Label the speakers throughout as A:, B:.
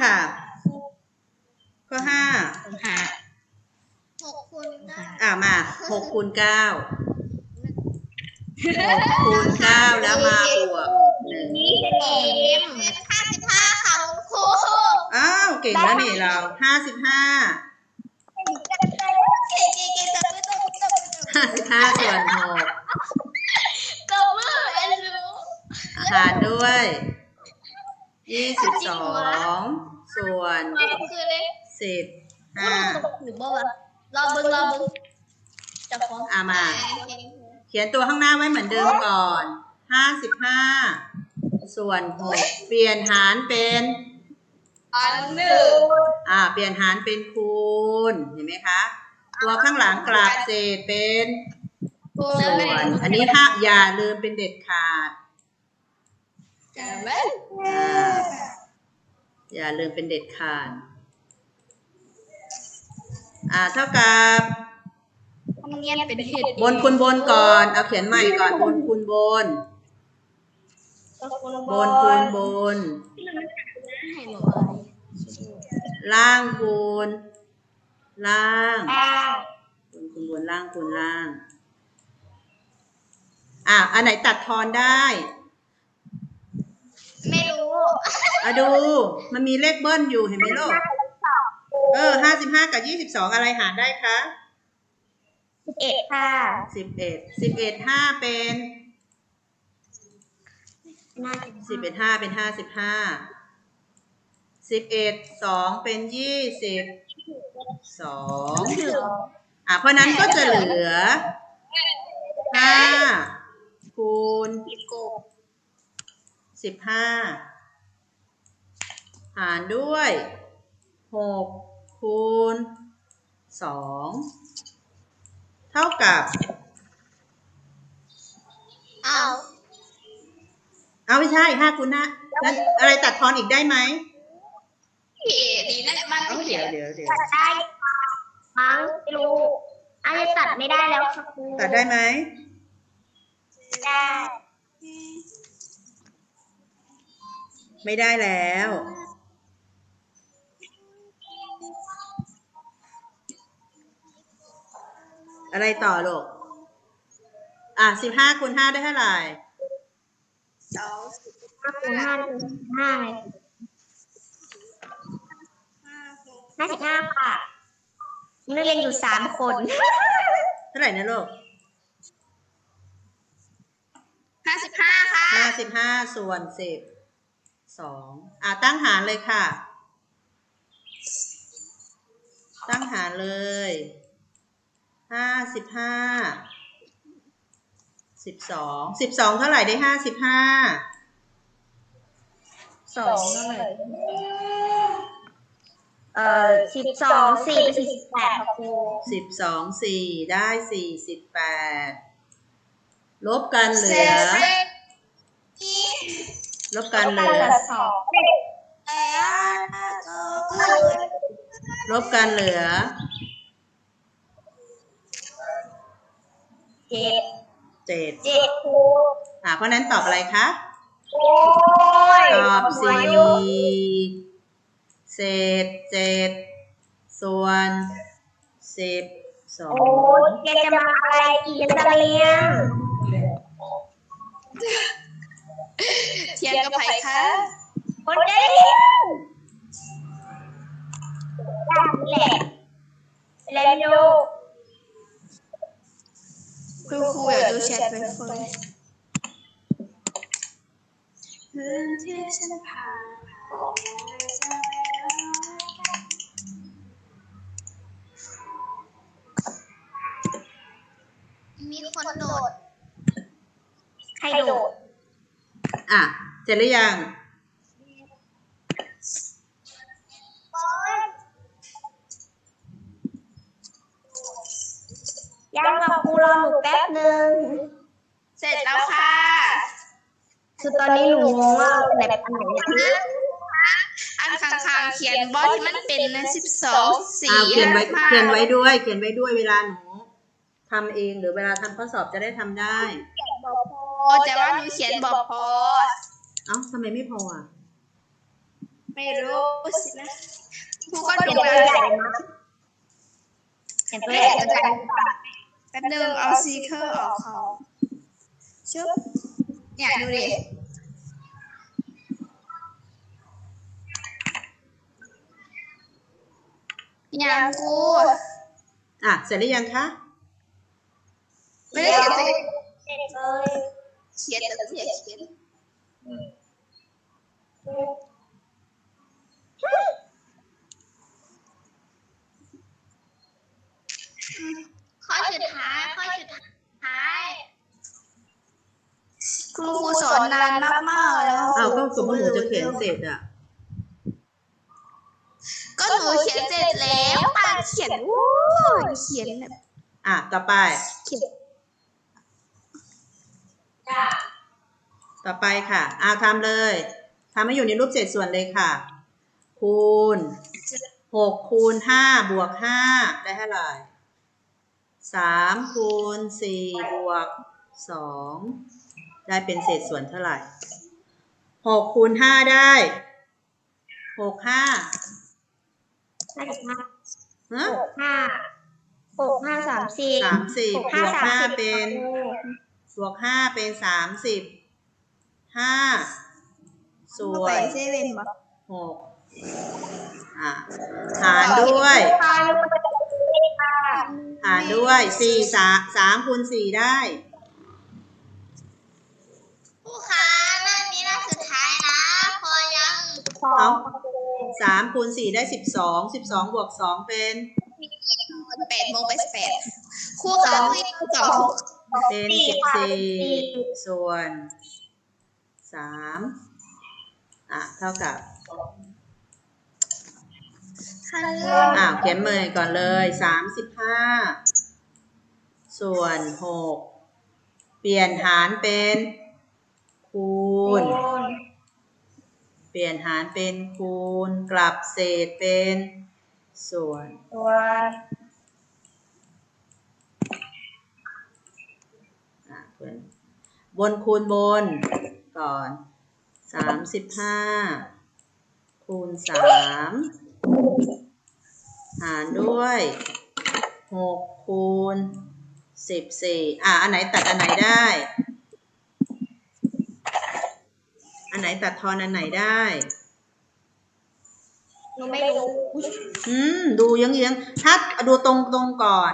A: ค่ะ ข้อห้า
B: หา
C: หกคูณเก้า
A: อ่ามาหกคูณเก้าหกคูณเก้าแล้วมาบวกหนึ่ง
C: เอ็มเป็นห้าสิบห้าค่ะคุณครู
A: อ้าวเก่งแล้วนี่เราห้าสิบห้า
C: เก่งเก่งเก่งแต่ไม่ต้องไม่ต้อง
A: ห้าสิบห้าส่วนหก
C: ก็ไม่รู้
A: หารด้วย ยี่สิบสองส่วน
C: คือเลย
A: สิบห้า
C: หรือบ่วะรอเบิ้งรอเบิ้งจะฟ้อง
A: อ่ามา เขียนตัวข้างหน้าไว้เหมือนเดิมก่อนห้าสิบห้าส่วนหกเปลี่ยนหารเป็น
C: อันหนึ่ง
A: อ่า เปลี่ยนหารเป็นคูณเห็นไหมคะ ตัวข้างหลังกราบเศษเป็น
C: คู
A: ส่วน อันนี้ห้าอย่าลืมเป็นเด็ดขาด
C: จะไหม
A: อ่าอย่าลืมเป็นเด็ดขาด อ่า เท่ากับ
C: เงียบเป็นเหตุ
A: บนคูณบนก่อน เอาเขียนใหม่ก่อน บนคูณบน บนคูณบน
C: ให้หมดเลย
A: ล่างคูณล่าง
C: อ่า
A: บนคูณบนล่างคูณล่าง อะอันไหนตัดทอนได้
C: ไม่ รู้
A: อะดู มันมีเลขเบิ้ลอยู่เห็นไหมลูก เออห้าสิบห้ากับยี่สิบสองอะไรหารได้คะ
C: เอ็ดค่ะ
A: สิบเอ็ดสิบเอ็ดห้าเป็น
C: น่าจะ
A: สิบเอ็ดห้าเป็นห้าสิบห้าสิบเอ็ดสองเป็นยี่สิบสอง
C: ถึง
A: อะเพราะนั้นก็จะเหลือห้าคูณ
C: ผิดโกง
A: สิบห้าหารด้วยหกคูณสองเท่ากับ
C: เอา
A: เอาไม่ใช่ห้าคูณห้านั้นอะไรตัดทอนอีกได้ไหม
C: พี่ดีนะมัน
A: เอาเดี๋ยวเดี๋ยวเดี๋ยว
C: ตัดได้มั้งไม่รู้อันนี้ตัดไม่ได้แล้วค่ะครู
A: ตัดได้ไหม
C: ได้
A: ไม่ได้แล้ว อะไรต่อลูก อะสิบห้าคูณห้าได้เท่าไหร่
C: สองห้าคูณห้าคูณห้าห้าสิบห้าค่ะนักเรียนอยู่สามคน
A: เท่าไหร่นะลูก
C: ห้าสิบห้าค่ะ
A: ห้าสิบห้าส่วนสิบ สองอะตั้งหารเลยค่ะ ตั้งหารเลยห้าสิบห้าสิบสองสิบสองเท่าไหร่ได้ห้าสิบห้า
C: สองเท่าไหร่เอ่อสิบสองสี่เป็นสี่สิบแปดค่ะครู
A: สิบสองสี่ได้สี่สิบแปดลบกันเหลือ ลบกันเหลือ
C: สอง
A: ลบกันเหลือ
C: เจ็ด
A: เจ็ด
C: เจ็ดครู
A: อะเพราะฉะนั้นตอบอะไรคะ
C: โอ้ย
A: ตอบ
C: หัว
A: สี่
C: ยุ่ง
A: เศษเจ็ดส่วนสิบสอง
C: โอ้ยแกจะมาอะไรอีกนักเรียน
B: เทียนกับไผ่คะ
C: คนจะได้เรียนได้แหละเรียนดู
B: คุณครูอยากดูแชทเป็นเฟิร์นพื้นที่ฉันผ่าน
C: มีคนโดด ใครโดด
A: อะ เสร็จหรือยัง
C: ยังกับครูรอหนูแป๊บหนึ่ง
B: เสร็จแล้วค่ะ
C: คือตอนนี้หนูงงว่าแบบอันไหนเนี่ย
B: อันข้างๆเขียนบอสที่มันเป็นสิบสองสี่
A: อ่าเขียนไว้
B: ห้า
A: เขียนไว้ด้วย เขียนไว้ด้วยเวลาหนูทำเองหรือเวลาทำข้อสอบจะได้ทำได้
B: พอแต่ว่าหนูเขียนบอกพอ
A: เอ้าทำไมไม่พออะ
B: ไม่รู้สินะครูก็
C: เขี
B: ดู
C: ยน
B: แล
C: ตัวใหญ่มากเขียนตัวใหญ่จะกัน
B: แป๊บนึงเอาซีเคอร์ออกเขาชุบเนี่ยดูดิอย่างกู
A: อะ เสร็จหรือยังคะ
B: ไม่ได้เขียนตัว
C: เลย
B: เขียนแต่เขียนเขียนข้อสุดท้ายข้อสุดท้ายคุณครูสอนนานมากๆแล้ว
A: อ้าวก็สมมติหนูจะเขียนเสร็จอะ
B: ก็หนูเขียนเสร็จแล้วตาเขียนวู้เขียนแบบ
A: อะต่อไป
B: เขียน
A: ต่อไปค่ะ อ่าทำเลย ทำให้อยู่ในรูปเศษส่วนเลยค่ะ คูณหกคูณห้าบวกห้าได้เท่าไหร่สามคูณสี่บวกสองได้เป็นเศษส่วนเท่าไหร่หกคูณห้าได้หกห้า
C: ห้าสิบห้า
A: ฮะ
C: หกห้าหกห้าสามสิบ
A: สามสิบ
C: หก
A: บ
C: ห้าว
A: ก
C: สาม
A: ห้า
C: สิบ
A: เป็นบวกห้าเป็นสามสิบห้า ส่ว
B: ไป
A: น
B: เซเว่นบอก
A: หกอะหารด้วย
C: ค่ะลูกมันจะเป็นค่ะ
A: หารด้วยสี่สามสามคูณสี่ได้
B: ผู้ค้าหน้านี้หน้าสุดท้ายนะ พอยัง
C: สอง
A: สามคูณสี่ได้สิบสองสิบสองบวกสองเป็น
B: แปดโมงไปสิบแปดครูค้าไม่สอง
A: เป็นสิบสี่ส่วนสาม อะเท่ากับ
B: ค่ะเรื่อง
A: อะเขียนเมยก่อนเลยสามสิบห้าส่วนหกเปลี่ยนหารเป็น คูณ เปลี่ยนหารเป็นคูณ กลับเศษเป็น ส่วน
C: ตัว
A: อะเพื่อนบนคูณบนก่อน สามสิบห้าคูณสามหารด้วยหกคูณสิบสี่อะ อันไหนตัดอันไหนได้ อันไหนตัดทอนอันไหนได้
C: หนูไม่รู้
A: อืม ดูเยื้องๆถ้าดูตรงตรงๆก่อน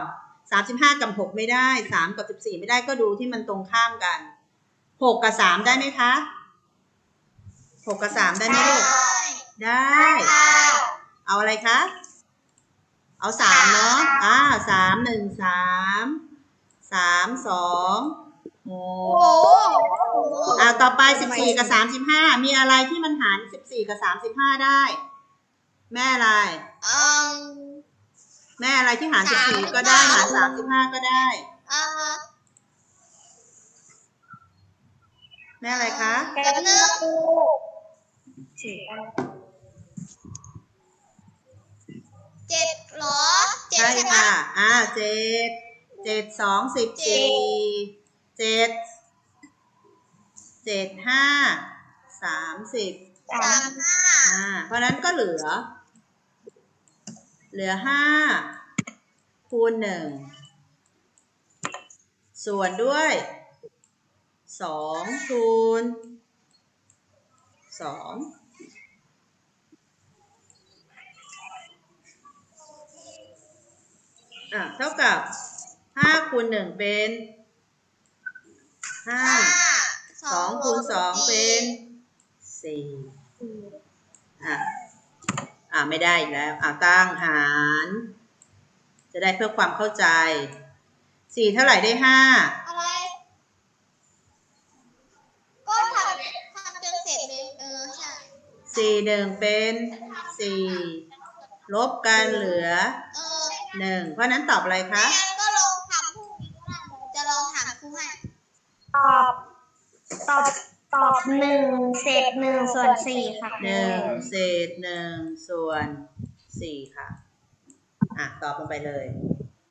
A: สามสิบห้ากับหกไม่ได้สามกับสิบสี่ไม่ได้ก็ดูที่มันตรงข้ามกันหกกับสามได้ไหมคะ หกกับสามได้ไหมลูก ได้ เอาอะไรคะ เอาสามเนาะ อ่าสามหนึ่งสามสามสองห
B: โอ้
A: กอ่าต่อไปสิบสี่กับสามสิบห้ามีอะไรที่มันหารสิบสี่กับสามสิบห้าได้ แม่อะไร
B: เอ่อ
A: แม่อะไรที่หารสิบสี่ก็ได้หารสามสิบห้าก็ได้
B: เอ่อ
A: แม่อะไรคะ
C: แป๊บนึ งสี่
B: เจ็ดเหรอเจ็ด
A: ใช่
B: ใช่ไหม
A: ค่ะ อ่าเจ็ดเจ็ดสองสิบสี่เจ็ดเจ็ดห้าสามสิบ
C: สา
B: สามมห้า
A: อ่า เพราะฉะนั้นก็เหลือ เหลือห้าคูณหนึ่งส่วนด้วยสองคูณสอง อะเท่ากับห้าคูณหนึ่งเป็นห้า
B: ห้า
A: สองคูณสองเป็นสี่อะอ่าไม่ได้อีกแล้วอ่าตั้งหาร จะได้เพื่อความเข้าใจสี่เท่าไหร่ได้ห้า
B: อะไรก็ทำทำจนเสร็จเลยเออใช่
A: สี่หนึ่งเป็นสี่ลบกันเหลือ
B: เออ
A: หนึ่งเพราะฉะนั้นตอบอะไรคะ
B: งั้นก็ลองทำพรุ่งนี้ก็ได้เดี๋ยวจะลองถามครูให้
C: ตอบตอบตอบหนึ่งเศษหนึ่งส่วนสี่ค่ะ
A: หนึ่งเศษหนึ่งส่วนสี่ค่ะ อะ ตอบลงไปเลย
B: เ